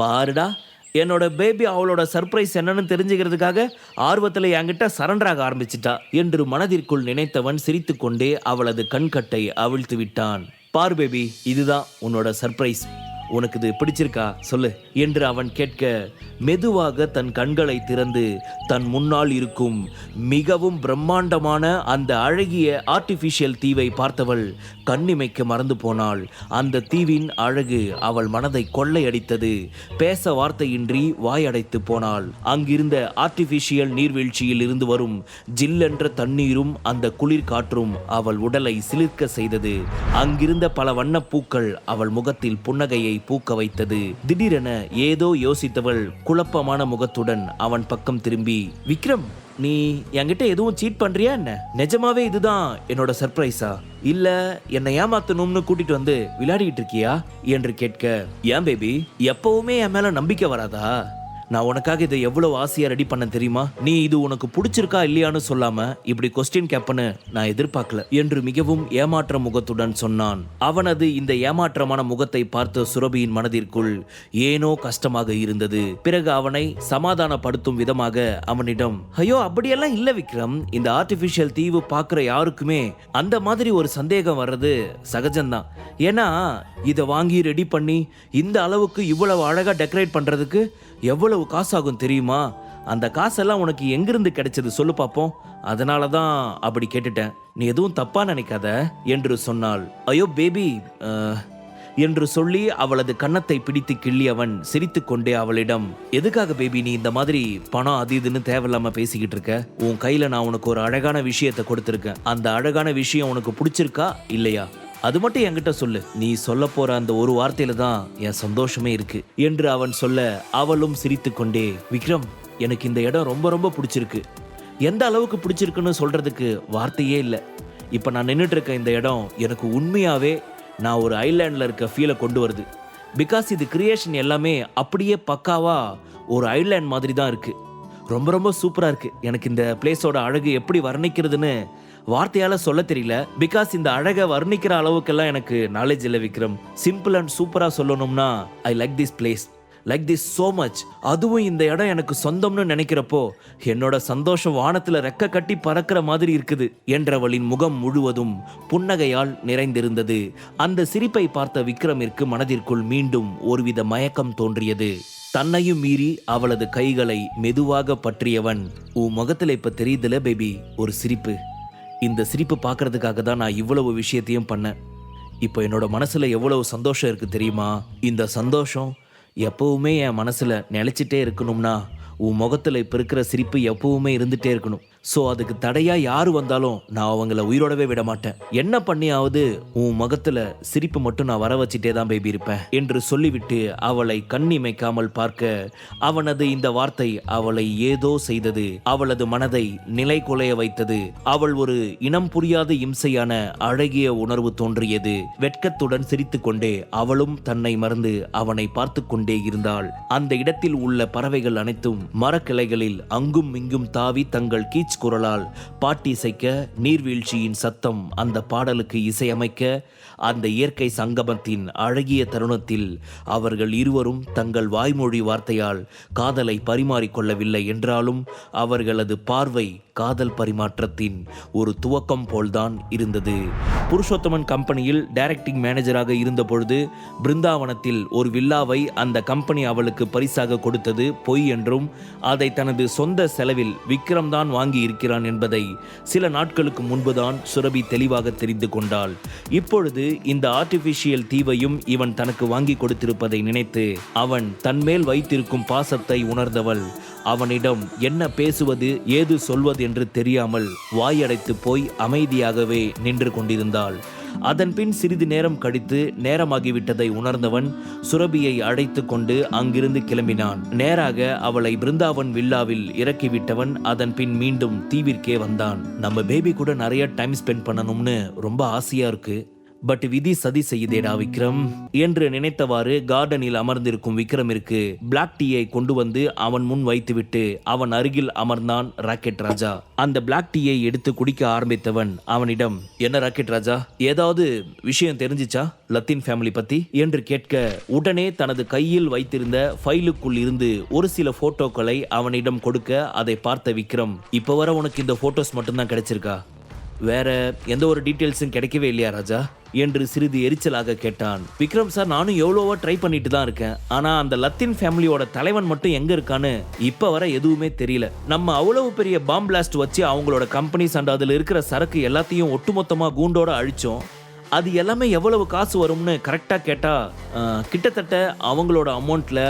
பாருடா என்னோட பேபி அவளோட சர்ப்ரைஸ் என்னன்னு தெரிஞ்சுக்கிறதுக்காக ஆர்வத்தில் என்கிட்ட சரண்டராக ஆரம்பிச்சிட்டா. என்று மனதிற்குள் நினைத்தவன் சிரித்துக்கொண்டே அவளது கண்கட்டை அவிழ்த்து விட்டான். பார் பேபி இதுதான் உன்னோட சர்ப்ரைஸ் உனக்கு இது பிடிச்சிருக்கா? சொல்லு. என்று அவன் கேட்க மெதுவாக தன் கண்களை திறந்து தன் முன்னால் இருக்கும் மிகவும் பிரம்மாண்டமான அந்த அழகிய ஆர்டிஃபிஷியல் தீவை பார்த்தவள் கண்ணிமைக்கு மறந்து போனாள். அந்த தீவின் அழகு அவள் மனதை கொள்ளையடித்தது. பேச வார்த்தையின்றி வாயடைத்து போனாள். அங்கிருந்த ஆர்டிஃபிஷியல் நீர்வீழ்ச்சியில் இருந்து வரும் ஜில்லென்ற தண்ணீரும் அந்த குளிர் காற்றும் அவள் உடலை சிலிர்க்க செய்தது. அங்கிருந்த பல வண்ணப்பூக்கள் அவள் முகத்தில் புன்னகையை பூக்க வைத்தது. திடீரென ஏதோ யோசித்தவள் குழப்பமான முகத்துடன் அவன் பக்கம் திரும்பி விக்ரம் நீ என்கிட்ட எதுவும் சீட் பண்றியா என்ன? நிஜமாவே இதுதான் என்னோட சர்ப்ரைஸா இல்ல என்னை ஏமாத்தணும்னு கூட்டிட்டு வந்து விளையாடிட்டு இருக்கியா? என்று கேட்க ஏன் பேபி எப்பவுமே என் மேல நம்பிக்கை வராதா? நான் உனக்காக இதை எவ்வளவு ஆசையா ரெடி பண்ண தெரியுமா? நீ இது உனக்கு பிடிச்சிருக்கா இல்லையான்னு சொல்லாம இப்படி கொஸ்டின் கேப்பன்னு நான் எதிர்பார்க்கல. என்று மிகவும் ஏமாற்ற முகத்துடன் சொன்னான். அவனது இந்த ஏமாற்றமான முகத்தை பார்த்த சுரபியின் மனதிற்குள் ஏனோ கஷ்டமாக இருந்தது. பிறகு அவனை சமாதானப்படுத்தும் விதமாக அவனிடம் ஐயோ அப்படியெல்லாம் இல்ல விக்ரம். இந்த ஆர்டிபிஷியல் தீவு பார்க்குற யாருக்குமே அந்த மாதிரி ஒரு சந்தேகம் வர்றது சகஜம்தான். ஏன்னா இதை வாங்கி ரெடி பண்ணி இந்த அளவுக்கு இவ்வளவு அழகா டெக்கரேட் பண்றதுக்கு எவ்வளவு காசாகும் தெரியுமா? அந்த காசெல்லாம் உனக்கு எங்கிருந்து கிடைச்சது சொல்லு பார்ப்போம் அதனால தான் அப்படி கேட்டுட்டேன். நீ எதுவும் தப்பா நினைக்காத என்று சொன்னாள். ஐயோ பேபி என்று சொல்லி அவளது கன்னத்தை பிடித்து கிள்ளி அவன் சிரித்துக்கொண்டே அவளிடம் எதுக்காக பேபி நீ இந்த மாதிரி பணம் அது இதுன்னு தேவையில்லாம பேசிக்கிட்டு இருக்க? உன் கையில நான் உனக்கு ஒரு அழகான விஷயத்தை கொடுத்துருக்கேன். அந்த அழகான விஷயம் உனக்கு பிடிச்சிருக்கா? இல்லையா? அது மட்டும் என்கிட்ட சொல்லு. நீ சொல்ல போற அந்த ஒரு வார்த்தையில தான் என் சந்தோஷமே இருக்கு. என்று அவன் சொல்ல அவளும் சிரித்துக்கொண்டே விக்ரம் எனக்கு இந்த இடம் ரொம்ப ரொம்ப பிடிச்சிருக்கு. எந்த அளவுக்கு பிடிச்சிருக்குன்னு சொல்றதுக்கு வார்த்தையே இல்லை. இப்போ நான் நின்றுட்டு இருக்க இந்த இடம் எனக்கு உண்மையாவே நான் ஒரு ஐலாண்டில் இருக்க ஃபீலை கொண்டு வருது. பிகாஸ் இது கிரியேஷன் எல்லாமே அப்படியே பக்காவா ஒரு ஐலாண்ட் மாதிரி தான் இருக்கு. ரொம்ப ரொம்ப சூப்பராக இருக்குது எனக்கு இந்த பிளேஸோட அழகு எப்படி வர்ணிக்கிறதுன்னு வார்த்தையால சொல்ல தெரியல. பிகாஸ் இந்த அழகை வர்ணிக்கிற அளவுக்கெல்லாம் எனக்கு நாலேஜ் இல்லை விக்ரம். சிம்பிள் அண்ட் சூப்பராக சொல்லணும்னா I like this place like this so much அதுவும் இந்த இடம் எனக்கு சொந்தம்னு நினைக்கிறப்போ என்னோட சந்தோஷம் வானத்துல ரெக்க கட்டி பறக்கிற மாதிரி இருக்குது என்றவளின் முகம் முழுவதும் புன்னகையால் நிறைந்திருந்தது. அந்த சிரிப்பை பார்த்த விக்ரமிற்கு மனதிற்குள் மீண்டும் ஒருவித மயக்கம் தோன்றியது. தன்னையும் மீறி அவளது கைகளை மெதுவாக பற்றியவன் உன் முகத்துல இப்ப தெரியுதுல பேபி ஒரு சிரிப்பு. இந்த சிரிப்பு பார்க்கறதுக்காக தான் நான் இவ்வளவு விஷயத்தையும் பண்ணேன். இப்போ என்னோட மனசில் எவ்வளவு சந்தோஷம் இருக்குது தெரியுமா? இந்த சந்தோஷம் எப்பவுமே என் மனசில் நிலைச்சிட்டே இருக்கணும்னா உன் முகத்தில் இப்போ இருக்கிற சிரிப்பு எப்பவுமே இருந்துகிட்டே இருக்கணும். ஸோ அதுக்கு தடையா யாரு வந்தாலும் நான் அவங்கள உயிரோடவே விட மாட்டேன். என்ன பண்ணியாவது உன் முகத்துல சிரிப்பு மட்டும் நான் வர வச்சுட்டே தான் பேபி இருப்பேன் என்று சொல்லிவிட்டு அவளை கண்ணிமைக்காமல் பார்க்க அவனது இந்த வார்த்தை அவளை ஏதோ செய்தது. அவளது மனதை நிலை குலைய வைத்தது. அவள் ஒரு இனம் புரியாத இம்சையான அழகிய உணர்வு தோன்றியது. வெட்கத்துடன் சிரித்துக்கொண்டே அவளும் தன்னை மறந்து அவனை பார்த்து கொண்டே இருந்தாள். அந்த இடத்தில் உள்ள பறவைகள் அனைத்தும் மரக்கிளைகளில் அங்கும் இங்கும் தாவி தங்கள் கீச் குரலால் பாட்டிசைக்க நீர்வீழ்ச்சியின் சத்தம் அந்த பாடலுக்கு இசையமைக்க அந்த இயற்கை சங்கமத்தின் அழகிய தருணத்தில் அவர்கள் இருவரும் தங்கள் வாய்மொழி வார்த்தையால் காதலை பரிமாறிக்கொள்ளவில்லை என்றாலும் அவர்களது பார்வை காதல் பரிமாற்றத்தின் ஒரு துவக்கம் போல்தான் இருந்தது. புருஷோத்தமன் கம்பெனியில் டைரக்டிங் மேனேஜராக இருந்தபொழுது பிருந்தாவனத்தில் ஒரு வில்லாவை அந்த கம்பெனி அவளுக்கு பரிசாக கொடுத்தது பொய் என்றும் அதை தனது சொந்த செலவில் விக்ரம் தான் வாங்கி இருக்கிறான் என்பதை சில நாட்களுக்கு முன்புதான் சுரபி தெளிவாக தெரிந்து கொண்டாள். இப்பொழுது இந்த ஆர்டிபிஷியல் தீவையும் இவன் தனக்கு வாங்கி கொடுத்திருப்பதை நினைத்து அவன் தன்மேல் வைத்திருக்கும் பாசத்தை உணர்ந்தவள். அவனிடம் என்ன பேசுவது ஏது சொல்வது என்று தெரியாமல் வாயடைத்து போய் அமைதியாகவே நின்று கொண்டிருந்தாள். அதன்பின் சிறிது நேரம் கழித்து நேரமாகிவிட்டதை உணர்ந்தவன் சுரபியை அழைத்து கொண்டு அங்கிருந்து கிளம்பினான். நேராக அவளை பிருந்தாவன் வில்லாவில் இறக்கிவிட்டவன் அதன் பின் மீண்டும் தீவிற்கே வந்தான். நம்ம பேபி கூட நிறைய டைம் ஸ்பெண்ட் பண்ணணும்னு ரொம்ப ஆசையா இருக்கு. பட் விதி சதி செய்யுதேடா விக்ரம். என்று நினைத்தவாறு கார்டனில் அமர்ந்திருக்கும் விக்ரமிற்கு பிளாக் டீயை கொண்டு வந்து அவன் முன் வைத்துவிட்டு அவன் அருகில் அமர்ந்தான் ராக்கெட் ராஜா. அந்த பிளாக் டீயை எடுத்து குடிக்க ஆரம்பித்தவன் அவனிடம் என்ன ராக்கெட் ராஜா? ஏதாவது விஷயம் தெரிஞ்சிச்சா? லத்தீன் ஃபேமிலி பத்தி? என்று கேட்க உடனே தனது கையில் வைத்திருந்த ஃபைலுக்குள் இருந்து ஒரு சில போட்டோக்களை அவனிடம் கொடுக்க அதை பார்த்த விக்ரம் இப்ப வர உனக்கு இந்த போட்டோஸ் மட்டும்தான் கிடைச்சிருக்கா? வேற எந்த ஒரு டீட்டெயில்ஸும் கிடைக்கவே இல்லையா ராஜா? என்று சிறிது எரிச்சலாக கேட்டான். விக்ரம் சார் நானும் எவ்வளவோ ட்ரை பண்ணிட்டு தான் இருக்கேன். ஆனா அந்த லத்தீன் ஃபேமிலியோட தலைவன் மட்டும் எங்க இருக்கான்னு இப்ப வர எதுவுமே தெரியல. நம்ம அவ்வளவு பெரிய பாம் பிளாஸ்ட் வச்சு அவங்களோட கம்பெனிஸ் அண்ட் அதுல இருக்கிற சரக்கு எல்லாத்தையும் ஒட்டுமொத்தமா கூண்டோட அழிச்சோம். அது எல்லாமே எவ்வளவு காசு வரும்னு கரெக்டாக கேட்டால் கிட்டத்தட்ட அவங்களோட அமௌண்ட்டில்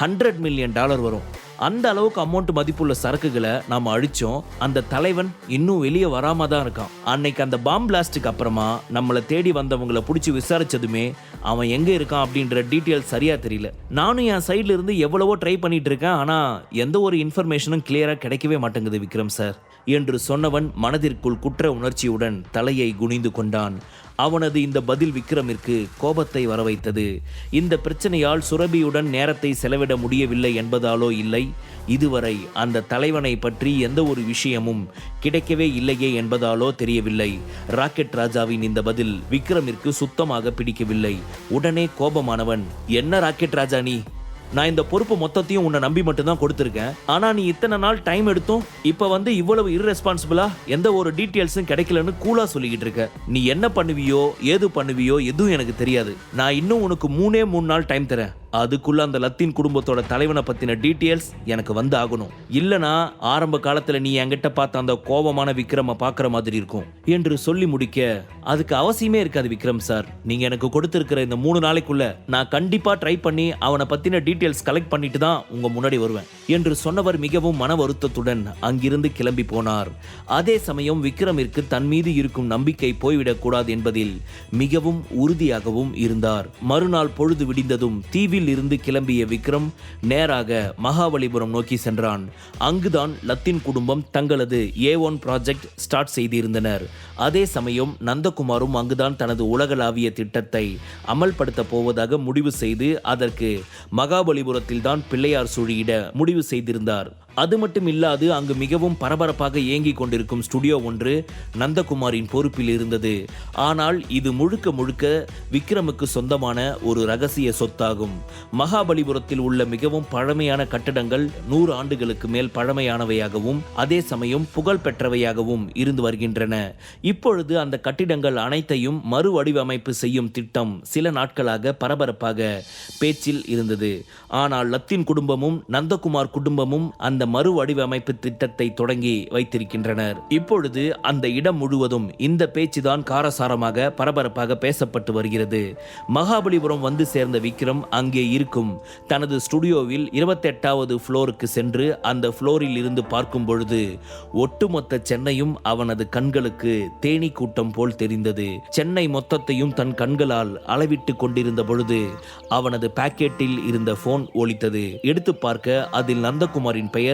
ஹண்ட்ரட் மில்லியன் டாலர் வரும். அந்த அளவுக்கு அமௌண்ட் மதிப்புள்ள சரக்குகளை நாம் அழிச்சோம். அந்த தலைவன் இன்னும் வெளியே வராம தான் இருக்கான். அன்னைக்கு அந்த பாம் பிளாஸ்டுக்கு அப்புறமா நம்மளை தேடி வந்தவங்கள பிடிச்சி விசாரிச்சதுமே அவன் எங்க இருக்கான் அப்படின்ற டீட்டெயில் சரியா தெரியல. நானும் என் சைட்ல இருந்து எவ்வளவோ ட்ரை பண்ணிட்டு இருக்கேன். ஆனா எந்த ஒரு இன்ஃபர்மேஷனும் கிளியரா கிடைக்கவே மாட்டேங்குது விக்ரம் சார் என்று சொன்னவன் மனதிற்குள் குற்ற உணர்ச்சியுடன் தலையை குனிந்து கொண்டான். அவனது இந்த பதில் விக்ரமிற்கு கோபத்தை வரவைத்தது. இந்த பிரச்சனையால் சுரபியுடன் நேரத்தை செலவிட முடியவில்லை என்பதாலோ இல்லை. இதுவரை அந்த தலைவனை பற்றி எந்த ஒரு விஷயமும் கிடைக்கவே இல்லையே என்பதாலோ தெரியவில்லை. ராக்கெட் ராஜாவின் இந்த பதில் விக்ரமிற்கு சுத்தமாக பிடிக்கவில்லை. உடனே கோபமானவன் என்ன ராக்கெட் ராஜா நீ? நான் இந்த பொறுப்பு மொத்தத்தையும் உன்னை நம்பி மட்டும்தான் கொடுத்துருக்கேன். ஆனா நீ இத்தனை நாள் டைம் எடுத்தும் இப்ப வந்து இவ்வளவு irresponsible-ஆ எந்த ஒரு டீட்டெயில்ஸும் கிடைக்கலன்னு கூலா சொல்லிக்கிட்டு இருக்க. நீ என்ன பண்ணுவியோ ஏது பண்ணுவியோ எதுவும் எனக்கு தெரியாது. நான் இன்னும் உனக்கு மூணே மூணு நாள் டைம் தரேன். அதுக்குள்ள அந்த லத்தீன் குடும்பத்தோட தலைவனை பத்தின டீட்டெயில்ஸ் எனக்கு வந்து ஆகணும். இல்லனா ஆரம்ப காலத்துல நீ என்கிட்ட பார்த்த அந்த கோபமான விக்ரம பார்க்குற மாதிரி இருக்கும். என்று சொல்லி முடிக்க அதுக்கு அவசியமே இருக்காது விக்ரம் சார். நீங்க எனக்கு கொடுத்திருக்கிற இந்த மூணு நாளைக்குள்ள நான் கண்டிப்பா ட்ரை பண்ணி அவனை பத்தின டீட்டெயில்ஸ் கலெக்ட் பண்ணிட்டு தான் உங்க முன்னாடி வருவேன். என்று சொன்னவர் மிகவும் மன வருத்தத்துடன் அங்கிருந்து கிளம்பி போனார். அதே சமயம் விக்ரமிற்கு தன் மீது இருக்கும் நம்பிக்கை போய்விடக்கூடாது என்பதில் மிகவும் உறுதியாகவும் இருந்தார். மறுநாள் பொழுது விடிந்ததும் தீவில் இருந்து கிளம்பிய விக்ரம் நேராக மகாபலிபுரம் நோக்கி சென்றான். அங்குதான் லத்தீன் குடும்பம் தங்களது ஏ ஒன் ப்ராஜெக்ட் ஸ்டார்ட் செய்திருந்தனர். அதே சமயம் நந்தகுமாரும் அங்குதான் தனது உலகளாவிய திட்டத்தை அமல்படுத்த போவதாக முடிவு செய்து அதற்கு மகாபலிபுரத்தில் தான் பிள்ளையார் சுழியிட முடிவு செய்திருந்தார். அது மட்டும் இல்லாது அங்கு மிகவும் பரபரப்பாக இயங்கிக் கொண்டிருக்கும் ஸ்டுடியோ ஒன்று நந்தகுமாரின் பொறுப்பில் இருந்தது. ஆனால் இது முழுக்க முழுக்க விக்ரமுக்கு சொந்தமான ஒரு ரகசிய சொத்தாகும். மகாபலிபுரத்தில் உள்ள மிகவும் பழமையான கட்டடங்கள் நூறு ஆண்டுகளுக்கு மேல் பழமையானவையாகவும் அதே சமயம் புகழ் பெற்றவையாகவும் இருந்து வருகின்றன. இப்பொழுது அந்த கட்டிடங்கள் அனைத்தையும் மறு வடிவமைப்பு செய்யும் திட்டம் சில நாட்களாக பரபரப்பாக பேச்சில் இருந்தது. ஆனால் லத்தீன் குடும்பமும் நந்தகுமார் குடும்பமும் அந்த மறு வடிவமைப்பு திட்டத்தை தொடங்கி வைத்திருக்கின்றனர். இப்பொழுது அந்த இடம் முழுவதும் இந்த பேச்சுதான் காரசாரமாக பரபரப்பாக பேசப்பட்டு வருகிறது. மகாபலிபுரம் வந்து சேர்ந்த விக்ரம் அங்கே இருக்கும். தனது ஸ்டுடியோவில் இருபத்தெட்டாவது ஃப்ளோருக்கு சென்று அந்த ஃப்ளோரில் இருந்து பார்க்கும் பொழுது ஒட்டுமொத்த சென்னையும் அவனது கண்களுக்கு தேனீ கூட்டம் போல் தெரிந்தது. சென்னை மொத்தத்தையும் தன் கண்களால் அளவிட்டு கொண்டிருந்த பொழுது அவனது பாக்கெட்டில் இருந்த போன் ஒலித்தது. எடுத்து பார்க்க அதில் நந்தகுமாரின் பெயர்